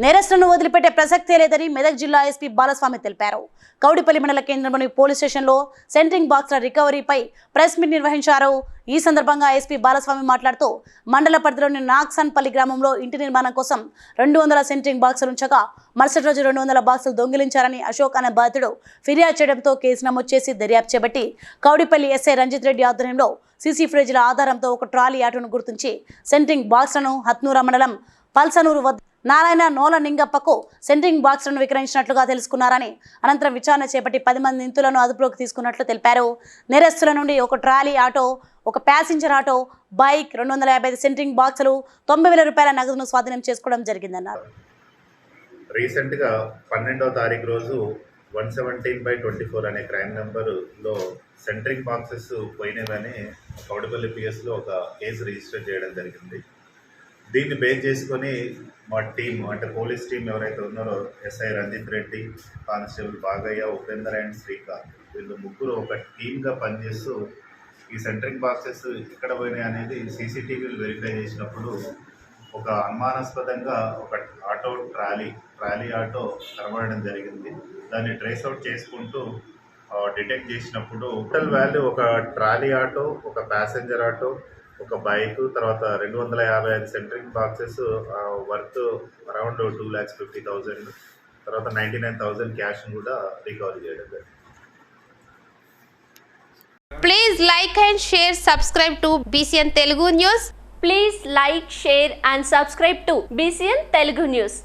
నేరస్తులను వదిలిపెట్టే ప్రసక్తే లేదని మెదక్ జిల్లా ఎస్పీ బాలస్వామి తెలిపారు. కౌడిపల్లి మండల కేంద్రంలోని పోలీస్ స్టేషన్లో సెంట్రింగ్ బాక్స్ల రికవరీపై ప్రెస్ మీట్ నిర్వహించారు. ఈ సందర్భంగా ఎస్పీ బాలస్వామి మాట్లాడుతూ మండల పరిధిలోని నాగ్సన్పల్లి గ్రామంలో ఇంటి నిర్మాణం కోసం రెండు వందల సెంట్రింగ్ బాక్సులు ఉంచగా మరుసటి రోజు రెండు వందల బాక్సులు దొంగిలించారని అశోక్ అనే బాధితుడు ఫిర్యాదు చేయడంతో కేసు నమోదు చేసి దర్యాప్తు చేపట్టి కౌడిపల్లి ఎస్ఐ రంజిత్ రెడ్డి ఆధ్వర్యంలో సీసీ ఫ్రిడ్జ్ల ఆధారంతో ఒక ట్రాలీ ఆటోను గుర్తించి సెంట్రింగ్ బాక్స్లను హత్నూర మండలం పల్సనూరు వద్ద నారాయణ నోల నింగప్పకు సెంట్రింగ్ బాక్స్లను విక్రయించినట్లుగా తెలుసుకున్నారని అనంతరం విచారణ చేపట్టి పది మంది నిందితులను అదుపులోకి తీసుకున్నట్లు తెలిపారు. నేరస్తుల నుండి ఒక ట్రాలీ ఆటో ఒక ప్యాసింజర్ ఆటో బైక్ రెండు వందల యాభై ఐదు సెంట్రింగ్ బాక్సులు తొంభై వేల రూపాయల నగదును స్వాధీనం చేసుకోవడం జరిగిందన్నారు. రీసెంట్గా పన్నెండవ తారీఖు రోజు one seventeen by twenty four అనే క్రైమ్ నెంబర్లో సెంట్రింగ్ బాక్సెస్ పోయినవని కౌడపల్లి పిఎస్లో ఒక కేసు రిజిస్టర్ చేయడం జరిగింది. దీన్ని బేస్ చేసుకొని మా టీం అంటే పోలీస్ టీం ఎవరైతే ఉన్నారో SI Ranjith Reddy constable Bagayya Upender and Srikanth. వీళ్ళు ముగ్గురు ఒక టీమ్గా పనిచేస్తూ ఈ సెంట్రింగ్ బాక్సెస్ ఎక్కడ పోయినాయి అనేది సీసీటీవీలు వెరిఫై చేసినప్పుడు ఒక అనుమానాస్పదంగా ఒక ఆటో ట్రాలీ ట్రాలీ ఆటో కనబడడం జరిగింది. దాన్ని ట్రేస్ అవుట్ చేసుకుంటూ డిటెక్ట్ చేసినప్పుడు టోటల్ వాల్యూ ఒక ట్రాలీ ఆటో ఒక ప్యాసింజర్ ఆటో ఒక బైక్ తర్వాత రెండు వందల యాభై ఐదు centering boxes worth around two lakhs fifty thousand తర్వాత నైంటీ నైన్ థౌజండ్ క్యాష్ కూడా రికవర్ చేయడం please like and share subscribe to BCN Telugu news please like share and subscribe to BCN Telugu news